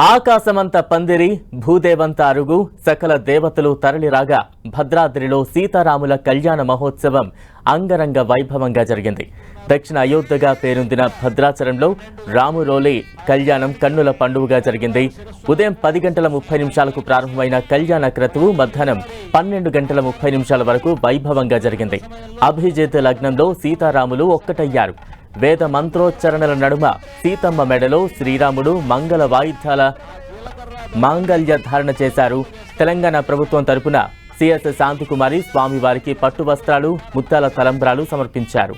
ఆకాశమంత పందిరి భూదేవంత అరుగు సకల దేవతలు తరలిరాగా భద్రాద్రిలో సీతారాముల కళ్యాణ మహోత్సవం అంగరంగ వైభవంగా జరిగింది. దక్షిణ అయోధ్యగా పేరొందిన భద్రాచలంలో రామురోలి కళ్యాణం కన్నుల పండుగగా జరిగింది. ఉదయం పది గంటల ముప్పై నిమిషాలకు ప్రారంభమైన కళ్యాణ క్రతువు మధ్యాహ్నం పన్నెండు గంటల ముప్పై నిమిషాల వరకు వైభవంగా జరిగింది. అభిజిత్ లగ్నంలో సీతారాములు ఒక్కటయ్యారు. వేద మంత్రోచ్చరణల నడుమ సీతమ్మ మెడలో శ్రీరాముడు మంగళ వాయిద్యాల మాంగళ్య ధారణ చేశారు. తెలంగాణ ప్రభుత్వం తరపున సిఎస్ శాంతికుమారి స్వామివారికి పట్టు వస్త్రాలు ముత్తాల తలంబ్రాలు సమర్పించారు.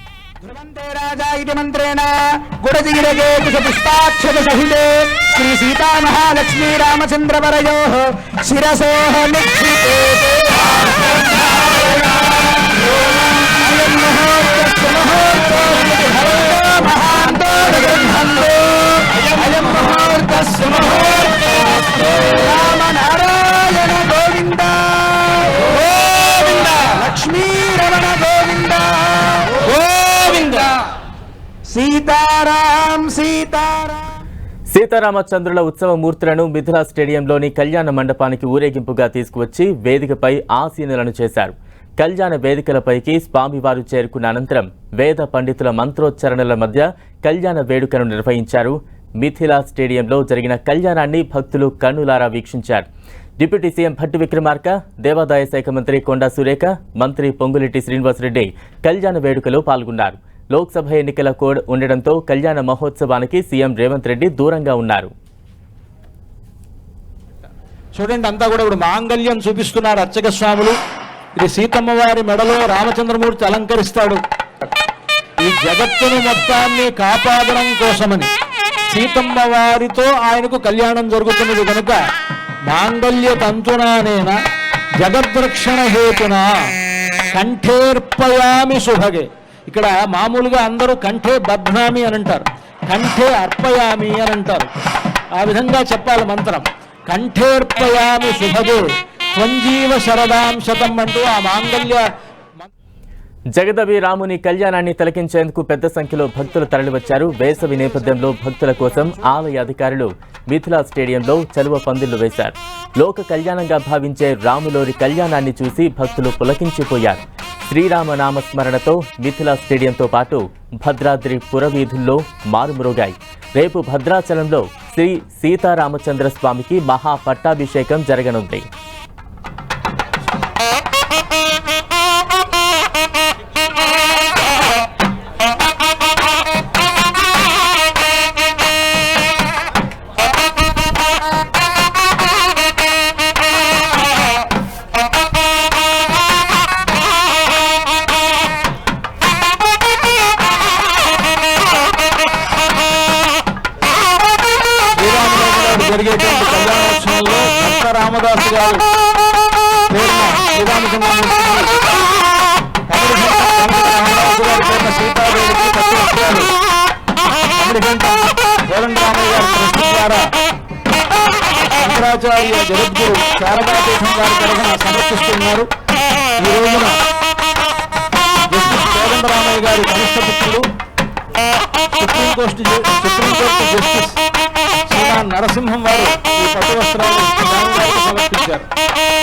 రాజా శ్రీ సీతా మహాలక్ష్మీ రామచంద్రవరయో శిరసో రామనారాయణ గోవింద గోవింద లక్ష్మీ రమణ గోవింద గోవింద సీతారాం సీతారాం సీతారామచంద్రుల ఉత్సవ మూర్తులను మిథిలా స్టేడియంలోని కళ్యాణ మండపానికి ఊరేగింపుగా తీసుకువచ్చి వేదికపై ఆసీనులను చేశారు. కళ్యాణ వేదికలపైకి స్వామివారు చేరుకున్న అనంతరం వేద పండితుల మంత్రోచ్చరణల మధ్య కళ్యాణ వేడుకను నిర్వహించారు మిథిలా స్టేడియంలో జరిగిన కళ్యాణాన్ని భక్తులు కన్నులారా వీక్షించారు. డిప్యూటీ సీఎం భట్టి విక్రమార్క దేవాదాయ శాఖ మంత్రి కొండా సురేఖ మంత్రి పొంగులెట్టి శ్రీనివాసరెడ్డి కళ్యాణ వేడుకలో పాల్గొన్నారు. లోక్సభ ఎన్నికల కోడ్ ఉండడంతో కళ్యాణ మహోత్సవానికి సీఎం రేవంత్ రెడ్డి దూరంగా ఉన్నారు. చూడండి అంతా కూడా ఇప్పుడు మాంగళ్యం చూపిస్తున్నారు అర్చక స్వాములు. ఇది సీతమ్మ వారి మెడలో రామచంద్రమూర్తి అలంకరిస్తాడు. ఈ జగత్తును మొత్తాన్ని కాపాడడం కోసమని. సీతమ్మ వారితో ఆయనకు కళ్యాణం జరుగుతున్నది కనుక మాంగళ్య తంతునానేన జగద్రక్షణ హేతున కంఠేర్పయామి శుభగే ఇక్కడ మామూలుగా అందరూ కంఠే బధ్నామి అని అంటారు. కంఠే అర్పయామి అని అంటారు. ఆ విధంగా చెప్పాలి మంత్రం. కంఠేర్పయామి శుభగే త్వంజీవ శరదాం శతం అంటూ ఆ మాంగళ్య జగదవి రాముని కళ్యాణాన్ని తిలకించేందుకు పెద్ద సంఖ్యలో భక్తులు తరలివచ్చారు. వేసవి నేపథ్యంలో భక్తుల కోసం ఆలయ అధికారులు మిథిలా స్టేడియంలో చలువ పందిళ్ళు వేశారు. లోక కళ్యాణంగా భావించే రాములోరి కళ్యాణాన్ని చూసి భక్తులు పులకించిపోయారు. శ్రీరామ నామస్మరణతో మిథిలా స్టేడియంతో పాటు భద్రాద్రి పురవీధుల్లో మారుమ్రోగాయి. రేపు భద్రాచలంలో శ్రీ సీతారామచంద్ర స్వామికి మహా పట్టాభిషేకం జరగనుంది. జరిగేటువంటి రామదాసు గారు సీతాదేవికి పట్టు వస్త్రాలు ద్వారా శంకరాచార్య జగద్గురు శారదాపీఠం గారి తరఫున సమర్పిస్తున్నారు ఈ రోజున జస్టిస్ కోదండరామయ్య గారి కనిష్ట పుత్రుడు సుప్రీంకోర్టు సుప్రీంకోర్టు జస్టిస్ నరసింహం వారు ఈ పట్టు వస్త్రాలు సమర్పించారు